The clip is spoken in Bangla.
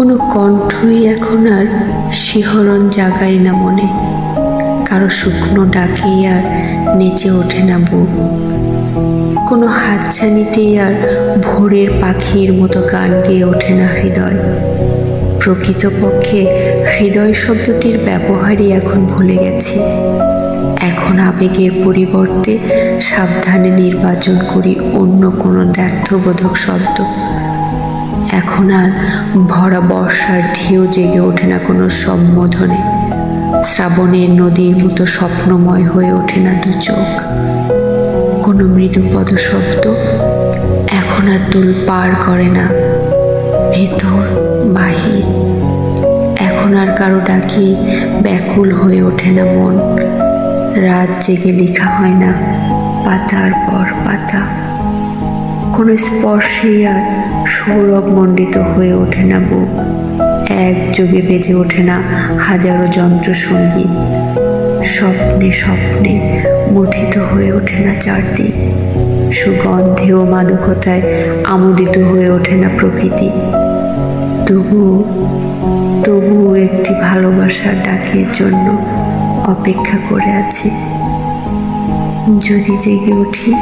কোনো কণ্ঠই এখন আর শিহরণ জাগায় না মনে। কারও শুকনো ডাকেই আর নেচে ওঠে না বুক। কোনো হাতছানিতেই আর ভোরের পাখির মতো গান গেয়ে ওঠে না হৃদয়। প্রকৃতপক্ষে হৃদয় শব্দটির ব্যবহারই এখন ভুলে গেছি। এখন আবেগের পরিবর্তে সাবধানে নির্বাচন করি অন্য কোনো দ্ব্যর্থবোধক শব্দ। এখন আর ভরা বর্ষার ঢেউ জেগে ওঠে না কোনো সম্বোধনে। শ্রাবণের নদীর মতো স্বপ্নময় হয়ে ওঠে না দু চোখ। কোনো মৃদু পদশব্দ এখন আর দোল পার করে না। ভেতর, বাহির, এখন আর কারও ডাকি ব্যাকুল হয়ে ওঠে না মন। রাত জেগে লেখা হয় না পাতার পর পাতা। কোনো স্পর্শেই আর সৌরভ মণ্ডিত হয়ে ওঠে না বুক একযোগে বেজে ওঠে না হাজারো যন্ত্রসঙ্গীত। স্বপ্নে স্বপ্নে মথিত হয়ে ওঠে না চারদিক। সুগন্ধে ও মাদকতায় আমোদিত হয়ে ওঠে না প্রকৃতি। তবু তবু একটি ভালোবাসার ডাকের জন্য অপেক্ষা করে আছি। যদি জেগে উঠি